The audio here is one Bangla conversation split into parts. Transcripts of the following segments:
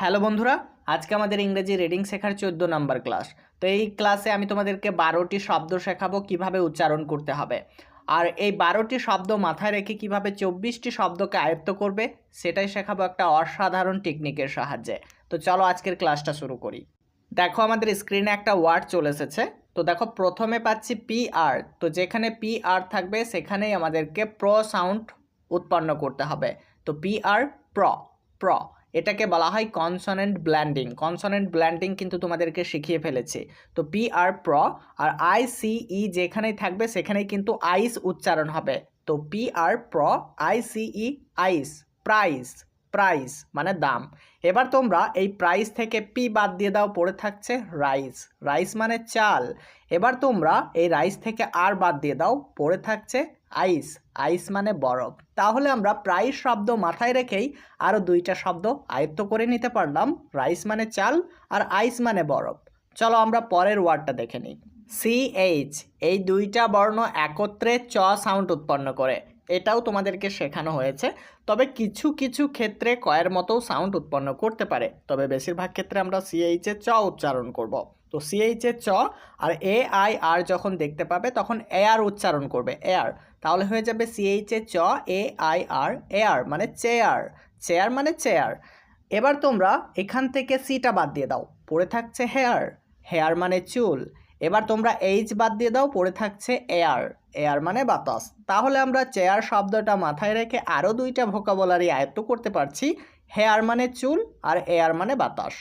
হ্যালো বন্ধুরা, আজকে আমাদের ইংরেজি রিডিং শেখার চোদ্দ নাম্বার ক্লাস তো এই ক্লাসে আমি তোমাদেরকে বারোটি শব্দ শেখাবো, কীভাবে উচ্চারণ করতে হবে। আর এই বারোটি শব্দ মাথায় রেখে কীভাবে চব্বিশটি শব্দকে আয়ত্ত করবে, সেটাই শেখাবো একটা অসাধারণ টেকনিকের সাহায্যে। তো চলো আজকের ক্লাসটা শুরু করি। দেখো আমাদের স্ক্রিনে একটা ওয়ার্ড চলে এসেছে। তো দেখো, প্রথমে পাচ্ছি পি আর তো যেখানে পি আর থাকবে, সেখানেই আমাদেরকে প্র সাউন্ড উৎপন্ন করতে হবে। তো পি আর প্র প্র এটাকে বলা হয় কনসনেন্ট ব্ল্যান্ডিং কনসনেন্ট ব্ল্যান্ডিং কিন্তু তোমাদেরকে শিখিয়ে ফেলেছে। তো পি আর প্র আর আই সি ই যেখানেই থাকবে, সেখানেই কিন্তু আইস উচ্চারণ হবে। তো পি আর প্র I C E ice price price মানে দাম। এবার তোমরা এই প্রাইস থেকে পি বাদ দিয়ে দাও, পড়ে থাকছে রাইস রাইস মানে চাল। এবার তোমরা এই রাইস থেকে আর বাদ দিয়ে দাও, পড়ে থাকছে আইস আইস মানে বরফ। তাহলে আমরা প্রাইস শব্দ মাথায় রেখেই আরও দুইটা শব্দ আয়ত্ত করে নিতে পারলাম, রাইস মানে চাল আর আইস মানে বরফ। চলো আমরা পরের ওয়ার্ডটা দেখে নিই। সি এইচ, এই দুইটা বর্ণ একত্রে চ সাউন্ড উৎপন্ন করে। এটাও তোমাদেরকে শেখানো হয়েছে, তবে কিছু কিছু ক্ষেত্রে কয়ের মতো সাউন্ড উৎপন্ন করতে পারে। তবে বেশিরভাগ ক্ষেত্রে আমরা সিএইচে চ উচ্চারণ করব। তো সিএইচে চ আর এ আই আর যখন দেখতে পাবে, তখন এয়ার উচ্চারণ করবে এয়ার তাহলে হয়ে যাবে সিএইচে চ এ আই আর এয়ার মানে চেয়ার চেয়ার মানে চেয়ার এবার তোমরা এখান থেকে সিটা বাদ দিয়ে দাও, পড়ে থাকছে হেয়ার হেয়ার মানে চুল. এবার তোমরা এইচ বাদ দিয়ে দাও, পড়ে থাকছে এয়ার এয়ার মানে বাতাস. তাহলে আমরা চেয়ার শব্দটা মাথায় রেখে আরও দুইটা ভোকাবলারি আয়ত্ত করতে পারছি হেয়ার মানে চুল আর এয়ার মানে বাতাস.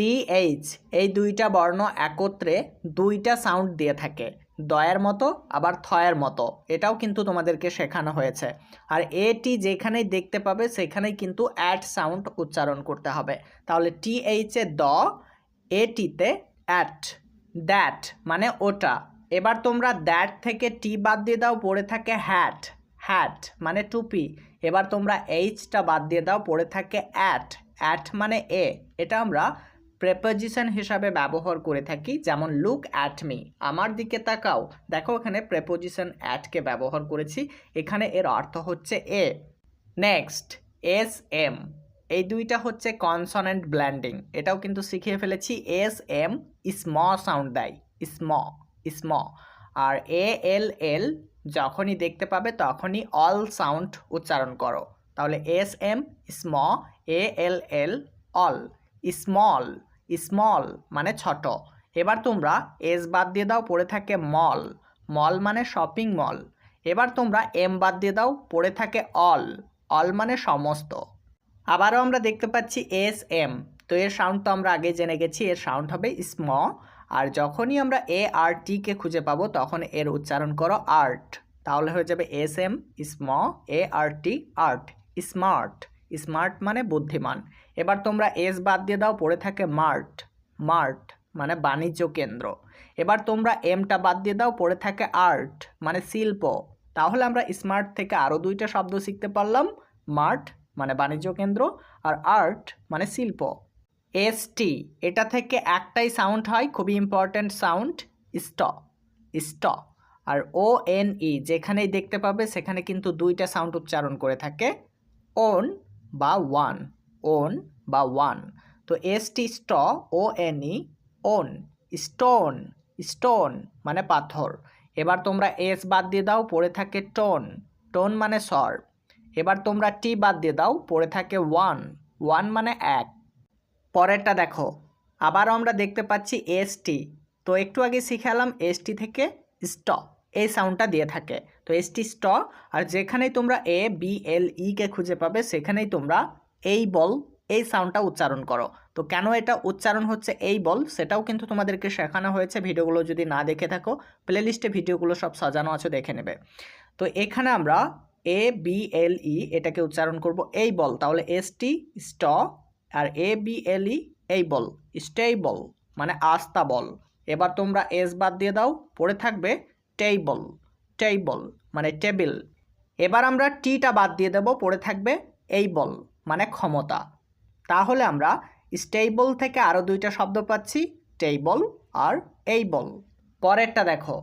টি এইচ এই দুইটা বর্ণ একত্রে দুইটা সাউন্ড দিয়ে থাকে। দয়ের মতো, আবার থয়ের মতো। এটাও কিন্তু তোমাদেরকে শেখানো হয়েছে। আর এটি যেখানেই দেখতে পাবে, সেখানেই কিন্তু অ্যাট সাউন্ড উচ্চারণ করতে হবে। তাহলে টি এইচে দ এটিতে অ্যাট দ্যাট মানে ওটা। এবার তোমরা দ্যাট থেকে টি বাদ দিয়ে দাও, পড়ে থাকে হ্যাট হ্যাট মানে টুপি। এবার তোমরা এইচটা বাদ দিয়ে দাও, পড়ে থাকে অ্যাট অ্যাট মানে এ এটা আমরা প্রেপোজিশন হিসাবে ব্যবহার করে থাকি, যেমন লুক অ্যাট মি আমার দিকে তাকাও। দেখো, এখানে প্রেপোজিশন অ্যাটকে ব্যবহার করেছি। এখানে এর অর্থ হচ্ছে এ। নেক্সট এস এম এই দুইটা হচ্ছে কনসনেন্ট ব্ল্যান্ডিং এটাও কিন্তু শিখিয়ে ফেলেছি। এস এম স্ম সাউন্ড দেয়। স্ম স্ম আর এ এল এল যখনই দেখতে পাবে, তখনই অল সাউন্ড উচ্চারণ করো। তাহলে S M স্ম A L L all small small মানে ছোট। এবার তোমরা এস বাদ দিয়ে দাও, পড়ে থাকে মল মল মানে শপিং মল এবার তোমরা এম বাদ দিয়ে দাও, পড়ে থাকে অল অল মানে সমস্ত। আবারও আমরা দেখতে পাচ্ছি এস এম তো এর সাউন্ড তো আমরা আগে জেনে গেছি, এর সাউন্ড হবে স্ম আর যখনই আমরা এ আর টিকে খুঁজে পাবো, তখন এর উচ্চারণ করো আর্ট তাহলে হয়ে যাবে S M স্ম A R T art smart smart মানে বুদ্ধিমান। এবার তোমরা এস বাদ দিয়ে দাও, পড়ে থাকে মার্ট। মার্ট মানে বাণিজ্য কেন্দ্র। এবার তোমরা এমটা বাদ দিয়ে দাও, পড়ে থাকে আর্ট মানে শিল্প। তাহলে আমরা স্মার্ট থেকে আরও দুইটা শব্দ শিখতে পারলাম। মার্ট মানে বাণিজ্য কেন্দ্র আর আর্ট মানে শিল্প। এস টি এটা থেকে একটাই সাউন্ড হয়, খুবই ইম্পর্ট্যান্ট সাউন্ড স্ট স্ট আর ও এন ই যেখানেই দেখতে পাবে, সেখানে কিন্তু দুইটা সাউন্ড উচ্চারণ করে থাকে। ওন বা ওয়ান ওন বা ওয়ান তো S T স্ট O N E own stone stone মানে পাথর। এবার তোমরা এস বাদ দিয়ে দাও, পড়ে থাকে টোন টোন মানে স্বর এবার তোমরা টি বাদ দিয়ে দাও, পড়ে থাকে ওয়ান ওয়ান মানে এক। পরেরটা দেখো, আবারও আমরা দেখতে পাচ্ছি এস টি তো একটু আগে শিখালাম এস টি থেকে স্ট এই সাউন্ডটা দিয়ে থাকে। তো এস টি স্ট আর যেখানেই তোমরা এ বি এল ই কে খুঁজে পাবে, সেখানেই তোমরা এই বল, এই সাউন্ডটা উচ্চারণ করো। তো কেন এটা উচ্চারণ হচ্ছে এই বল, সেটাও কিন্তু তোমাদেরকে শেখানো হয়েছে। ভিডিওগুলো যদি না দেখে থাকো প্লেলিস্টে ভিডিওগুলো সব সাজানো আছে, দেখে নেবে। তো এখানে আমরা এ বি এল ই এটাকে উচ্চারণ করব এই বল। তাহলে S T স্ট R A B L ই এই বল। স্টেই বল মানে আস্তা বল। এবার তোমরা এস বাদ দিয়ে দাও, পড়ে থাকবে টেবল টেবল মানে টেবিল এবার আমরা টিটা বাদ দিয়ে দেব, পড়ে থাকবে এই বল মানে ক্ষমতা। তাহলে আমরা স্টেবল থেকে আরও দুইটা শব্দ পাচ্ছি টেবল আর এই বল পরেরটা দেখো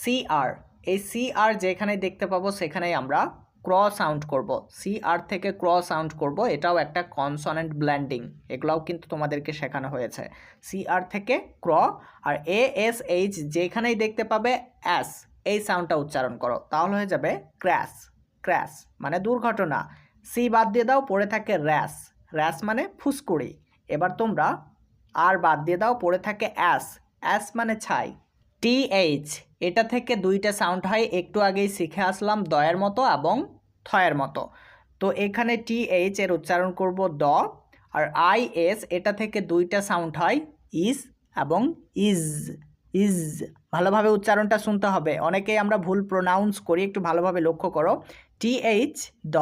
সি আর এই সি আর যেখানে দেখতে পাবো, সেখানেই আমরা ক্র সাউন্ড করব সি আর থেকে ক্র সাউন্ড করব, এটাও একটা কনসনেন্ট ব্ল্যান্ডিং এগুলাও কিন্তু তোমাদেরকে শেখানো হয়েছে। সি আর থেকে ক্র আর এ এস এইচ যেখানেই দেখতে পাবে অ্যাস এই সাউন্ডটা উচ্চারণ করো, তাহলে হয়ে যাবে ক্র্যাশ ক্র্যাশ মানে দুর্ঘটনা। সি বাদ দিয়ে দাও, পড়ে থাকে র্যাস র্যাস মানে ফুসকুড়ি। এবার তোমরা আর বাদ দিয়ে দাও, পড়ে থাকে অ্যাস অ্যাস মানে ছাই টি এইচ এটা থেকে দুইটা সাউন্ড হয়, একটু আগেই শিখে আসলাম দয়ের মতো এবং থয়ের মতো। তো এখানে টি এইচ এর উচ্চারণ করব দ আর আই এস এটা থেকে দুইটা সাউন্ড হয়, ইস এবং ইজ। ইজ, ভালোভাবে উচ্চারণটা শুনতে হবে। অনেকেই আমরা ভুল প্রোনাউন্স করি, একটু ভালোভাবে লক্ষ্য করো। T H the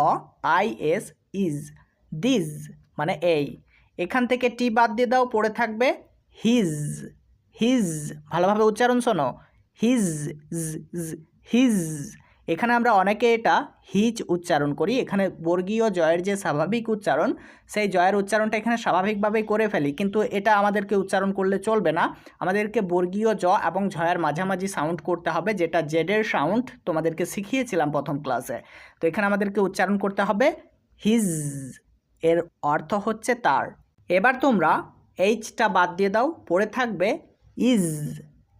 I S is, this মানে এই। এখান থেকে টি বাদ দিয়ে দাও, পড়ে থাকবে হিজ। হিজ, ভালোভাবে উচ্চারণ শোনো। হিজ হিজ এখানে আমরা অনেকে এটা হিজ উচ্চারণ করি। এখানে বর্গীয় জয়ের যে স্বাভাবিক উচ্চারণ, সেই জয়ের উচ্চারণটা এখানে স্বাভাবিকভাবেই করে ফেলি। কিন্তু এটা আমাদেরকে উচ্চারণ করলে চলবে না। আমাদেরকে বর্গীয় জ এবং ঝয়ের মাঝামাঝি সাউন্ড করতে হবে, যেটা জেডের সাউন্ড তোমাদেরকে শিখিয়েছিলাম প্রথম ক্লাসে তো এখানে আমাদেরকে উচ্চারণ করতে হবে হিজ এর অর্থ হচ্ছে তার। এবার তোমরা এইচটা বাদ দিয়ে দাও, পড়ে থাকবে ইজ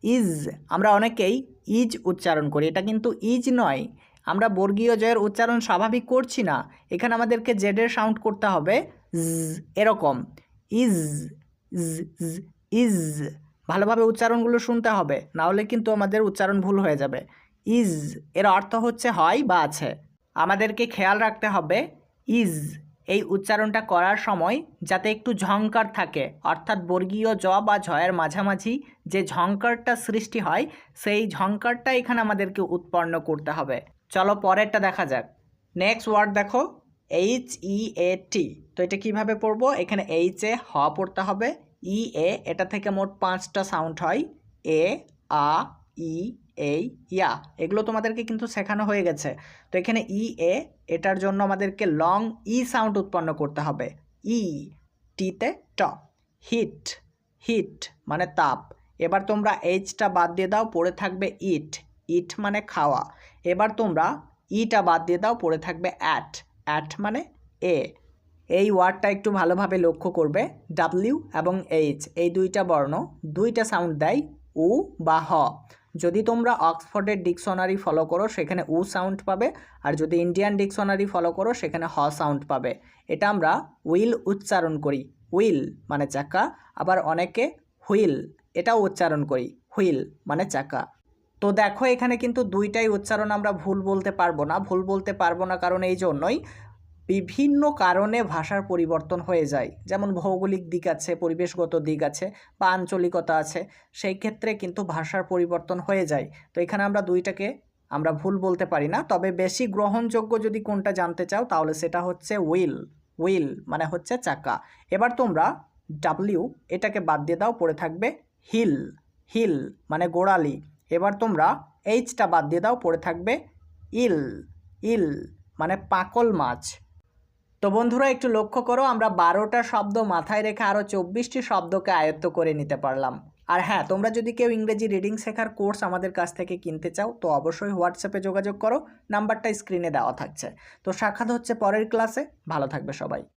ইজ আমরা অনেকেই ইজ উচ্চারণ করি। এটা কিন্তু ইজ নয়। আমরা বর্গীয় জয়ের উচ্চারণ স্বাভাবিক করছি না। এখানে আমাদেরকে জেডের সাউন্ড করতে হবে। জ এরকম। ইজ ইজ ভালোভাবে উচ্চারণগুলো শুনতে হবে। নাহলে কিন্তু আমাদের উচ্চারণ ভুল হয়ে যাবে। ইজ এর অর্থ হচ্ছে হয় বা আছে। আমাদেরকে খেয়াল রাখতে হবে। ইজ এই উচ্চারণটা করার সময় যাতে একটু ঝংকার থাকে। অর্থাৎ বর্গীয় জ বা ঝয়ের মাঝামাঝি যে ঝংকারটা সৃষ্টি হয়, সেই ঝংকারটা এখানে আমাদেরকে উৎপন্ন করতে হবে। চলো পরেরটা দেখা যাক। নেক্সট ওয়ার্ড দেখো এইচ ই এ টি তো এটা কীভাবে পড়ব? এখানে এইচ এ হ পড়তে হবে। ই এ এটা থেকে মোট পাঁচটা সাউন্ড হয়। এ আ ই এই, ইয়া, এগুলো তোমাদেরকে কিন্তু শেখানো হয়ে গেছে। তো এখানে ই, এ, এটার জন্য আমাদেরকে লং ই সাউন্ড উৎপন্ন করতে হবে। ই টিতে ট, হিট হিট মানে তাপ। এবার তোমরা এইচটা বাদ দিয়ে দাও, পড়ে থাকবে ইট। ইট মানে খাওয়া। এবার তোমরা ইটা বাদ দিয়ে দাও, পড়ে থাকবে অ্যাট। অ্যাট মানে এ। এই ওয়ার্ডটা একটু ভালোভাবে লক্ষ্য করবে। ডাব্লিউ এবং এইচ, এই দুইটা বর্ণ, দুইটা সাউন্ড দেয় উ বা হ। যদি তোমরা অক্সফোর্ডের ডিকশনারি ফলো করো, সেখানে উ সাউন্ড পাবে, আর যদি ইন্ডিয়ান ডিকশনারি ফলো করো, সেখানে হ সাউন্ড পাবে। এটা আমরা উইল উচ্চারণ করি। উইল মানে চাকা, আবার অনেকে হুইল, এটাও উচ্চারণ করি। হুইল মানে চাকা। তো দেখো, এখানে কিন্তু দুইটাই উচ্চারণ আমরা ভুল বলতে পারব না। ভুল বলতে পারব না কারণ এই জন্যই বিভিন্ন কারণে ভাষার পরিবর্তন হয়ে যায়। যেমন ভৌগোলিক দিক আছে, পরিবেশগত দিক আছে বা আঞ্চলিকতা আছে, সেই ক্ষেত্রে কিন্তু ভাষার পরিবর্তন হয়ে যায়। তো এখানে আমরা দুইটাকে আমরা ভুল বলতে পারি না, তবে বেশি গ্রহণযোগ্য যদি কোনটা জানতে চাও, তাহলে সেটা হচ্ছে উইল উইল মানে হচ্ছে চাকা। এবার তোমরা ডাব্লিউ এটাকে বাদ দিয়ে দাও, পড়ে থাকবে হিল হিল মানে গোড়ালি। এবার তোমরা এইচটা বাদ দিয়ে দাও, পড়ে থাকবে ইল ইল মানে পাকল মাছ। তো বন্ধুরা, একটু লক্ষ্য করো, আমরা বারোটা শব্দ মাথায় রেখে আরও চব্বিশটি শব্দকে আয়ত্ত করে নিতে পারলাম। আর হ্যাঁ তোমরা যদি কেউ ইংরেজি রিডিং শেখার কোর্স আমাদের কাছ থেকে কিনতে চাও, তো অবশ্যই হোয়াটসঅ্যাপে যোগাযোগ করো, নাম্বারটা স্ক্রিনে দেওয়া থাকছে। তো সাক্ষাৎ হচ্ছে পরের ক্লাসে, ভালো থাকবে সবাই।